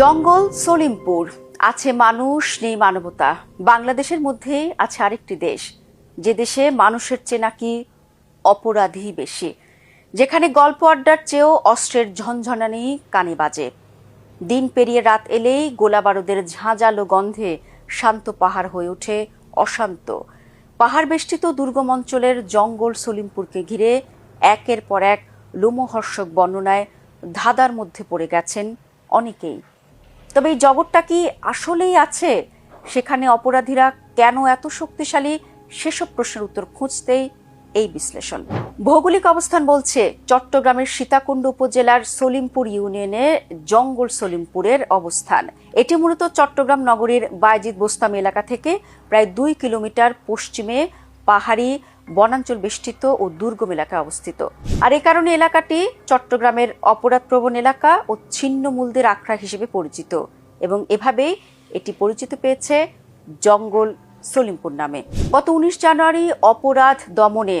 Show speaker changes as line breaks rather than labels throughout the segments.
জঙ্গল সলিমপুর। আছে মানুষ, নেই মানবতা। বাংলাদেশের মধ্যে আছে আরেকটি দেশ। যে দেশে মানুষের চেয়ে নাকি অপরাধী বেশি? যেখানে গল্প আড্ডার চেয়েও অস্ত্রের ঝনঝনানি কানে বাজে। দিন পেরিয়ে রাত এলেই গোলাবারুদের ঝাঁঝালো গন্ধে শান্ত পাহাড় হয়ে ওঠে অশান্ত। পাহাড় বেষ্টিত দুর্গম অঞ্চলের জঙ্গল সলিমপুরকে ঘিরে একের পর এক লোমহর্ষক বর্ণনায় ধাঁধার মধ্যে পড়ে গেছেন অনেকেই। তবে এই জগৎটা কি আসলেই আছে? সেখানে অপরাধীরা কেন এত শক্তিশালী? সেসব প্রশ্নের উত্তর খুঁজতেই এই বিশ্লেষণ। ভৌগোলিক অবস্থান বলছে, চট্টগ্রামের সীতাকুণ্ড উপজেলার সলিমপুর ইউনিয়নে জঙ্গল সলিমপুরের অবস্থান। এটি মূলত চট্টগ্রাম নগরীর বাইজিদ বোস্তাম এলাকা থেকে প্রায় দুই কিলোমিটার পশ্চিমে পাহাড়ি বনাঞ্চল বেষ্টিত ও দুর্গম এলাকায় অবস্থিত। আর এ কারণে এলাকাটি চট্টগ্রামের অপরাধপ্রবণ এলাকা ও ছিন্নমূলদের আখড়া হিসেবে পরিচিত এবং এভাবেই এটি পরিচিত পেয়েছে জঙ্গল সলিমপুর নামে। গত উনিশ জানুয়ারি অপরাধ দমনে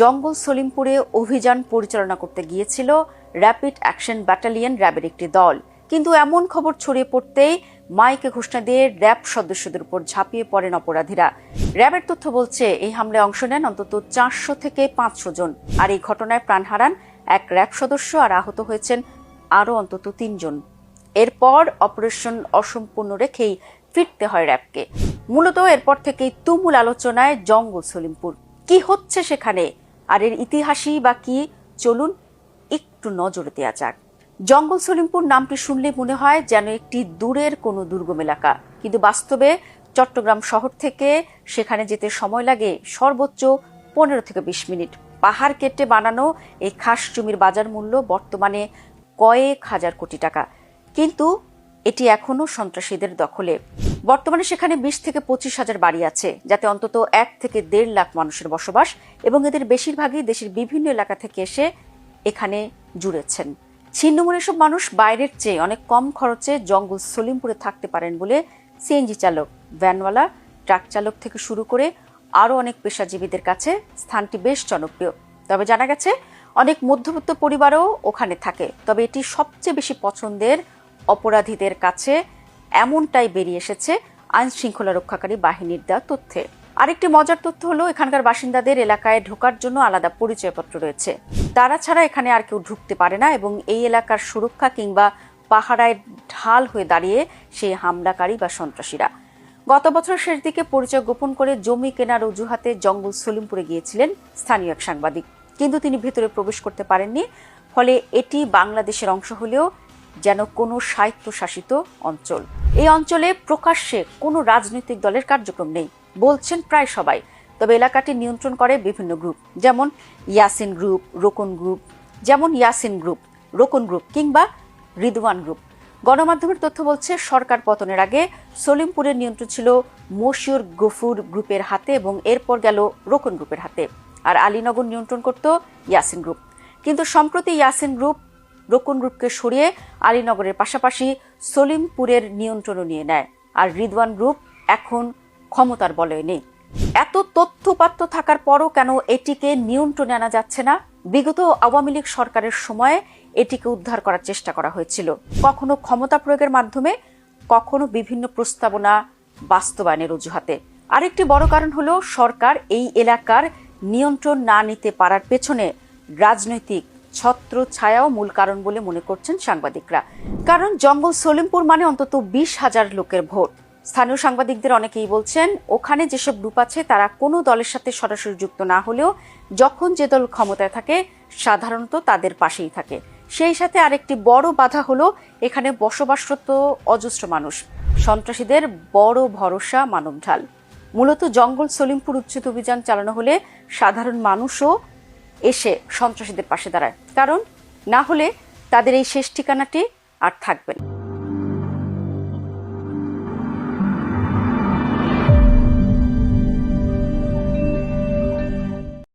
জঙ্গল সলিমপুরে অভিযান পরিচালনা করতে গিয়েছিল র্যাপিড অ্যাকশন ব্যাটালিয়ন র্যাবের একটি দল। কিন্তু এমন খবর ছড়িয়ে পড়তেই মাইকে ঘোষণা দিয়ে র্যাব সদস্যদের উপর ঝাঁপিয়ে পড়েন অপরাধীরা। র্যাবের তথ্য বলছে, এই হামলায় অংশ নেন অন্তত চারশো থেকে পাঁচশো জন। আর এই ঘটনায় প্রাণ হারান এক র্যাব সদস্য আর আহত হয়েছেন আরও অন্তত তিনজন। এরপর অপারেশন অসম্পূর্ণ রেখেই ফিরতে হয় র্যাবকে। মূলত এরপর থেকেই তুমুল আলোচনায় জঙ্গল সলিমপুর। কি হচ্ছে সেখানে? আর এর ইতিহাসই বা কি? চলুন একটু নজরে দেওয়া যাক। জঙ্গল সলিমপুর নামটি শুনলে মনে হয় যেন একটি দূরের কোনো দুর্গম এলাকা। কিন্তু বাস্তবে চট্টগ্রাম শহর থেকে সেখানে যেতে সময় লাগে সর্বোচ্চ পনেরো থেকে বিশ মিনিট। পাহাড় কেটে বানানো এই খাস জমির বাজার মূল্য বর্তমানে কয়েক হাজার কোটি টাকা। কিন্তু এটি এখনও সন্ত্রাসীদের দখলে। বর্তমানে সেখানে বিশ থেকে পঁচিশ হাজার বাড়ি আছে, যাতে অন্তত এক থেকে দেড় লাখ মানুষের বসবাস এবং এদের বেশিরভাগই দেশের বিভিন্ন এলাকা থেকে এসে এখানে জুড়েছেন। ছিন্নমূল এসব মানুষ বাইরের চেয়ে অনেক কম খরচে জঙ্গল সলিমপুরে থাকতে পারেন বলে সিএনজি চালক, ভ্যানওয়ালা, ট্রাক চালক থেকে শুরু করে আরও অনেক পেশাজীবীদের কাছে স্থানটি বেশ জনপ্রিয়। তবে জানা গেছে, অনেক মধ্যবিত্ত পরিবারও ওখানে থাকে। তবে এটি সবচেয়ে বেশি পছন্দের অপরাধীদের কাছে এমনটাই বেরিয়ে এসেছে আইন শৃঙ্খলা রক্ষাকারী বাহিনীর দেওয়া তথ্যে। আরেকটি মজার তথ্য হলো, এখানকার বাসিন্দাদের এলাকায় ঢোকার জন্য আলাদা পরিচয়পত্র রয়েছে। তারা ছাড়া এখানে আর কেউ ঢুকতে পারে না এবং এই এলাকার সুরক্ষা কিংবা পাহারায় ঢাল হয়ে দাঁড়িয়ে সেই হামলাকারী বা সন্ত্রাসীরা। গত বছর শেষ দিকে পরিচয় গোপন করে জমি কেনার অজুহাতে জঙ্গল সলিমপুরে গিয়েছিলেন স্থানীয় এক সাংবাদিক। কিন্তু তিনি ভেতরে প্রবেশ করতে পারেননি, ফলে এটি বাংলাদেশের অংশ হলেও যেন কোনো স্বায়ত্তশাসিত অঞ্চল। এই অঞ্চলে প্রকাশ্যে কোনো রাজনৈতিক দলের কার্যক্রম নেই, বলছেন প্রায় সবাই। তবে এলাকাটি নিয়ন্ত্রণ করে বিভিন্ন গ্রুপ, যেমন ইয়াসিন গ্রুপ, রোকন গ্রুপ, যেমন ইয়াসিন গ্রুপ, রোকন গ্রুপ কিংবা রিদওয়ান গ্রুপ। গণমাধ্যমের তথ্য বলছে, সরকার পতনের আগে সলিমপুরের নিয়ন্ত্রণ ছিল মশিউর গফুর গ্রুপের হাতে এবং এরপর গেল রোকন গ্রুপের হাতে। আর আলীনগর নিয়ন্ত্রণ করত ইয়াসিন গ্রুপ। কিন্তু সম্প্রতি ইয়াসিন গ্রুপ রোকন গ্রুপকে সরিয়ে আলীনগরের পাশাপাশি সলিমপুরের নিয়ন্ত্রণও নিয়ে নেয়। আর রিদওয়ান গ্রুপ এখন ক্ষমতার বলয়ে নেই। এত তথ্যপাত্র থাকার পরও কেন এটিকে নিয়ন্ত্রণে আনা যাচ্ছে না? বিগত আওয়ামী লীগ সরকারের সময়ে এটিকে উদ্ধার করার চেষ্টা করা হয়েছিল। কখনো ক্ষমতা প্রয়োগের মাধ্যমে, কখনো বিভিন্ন প্রস্তাবনা বাস্তবায়নের অজুহাতে। আরেকটি বড় কারণ হলো সরকার এই এলাকার নিয়ন্ত্রণ না নিতে পারার পেছনে রাজনৈতিক ছত্র ছায়াও মূল কারণ বলে মনে করছেন সাংবাদিকরা। কারণ জঙ্গল সলিমপুর মানে অন্তত বিশ হাজার লোকের ভোট। স্থানীয় সাংবাদিকদের অনেকেই বলছেন, ওখানে যেসব গ্রুপ আছে তারা কোনো দলের সাথে সরাসরি যুক্ত না হলেও যখন যে দল ক্ষমতায় থাকে, সাধারণত তাদের পাশেই থাকে। সেই সাথে আরেকটি বড় বাধা হলো, এখানে বসবাসরত অজস্র মানুষ। সন্ত্রাসীদের বড় ভরসা মানব ঢাল মূলত জঙ্গল সলিমপুর উচ্ছেদ অভিযান চালানো হলে সাধারণ মানুষও এসে সন্ত্রাসীদের পাশে দাঁড়ায়। কারণ না হলে তাদের এই শেষ ঠিকানাটি আর থাকবে না।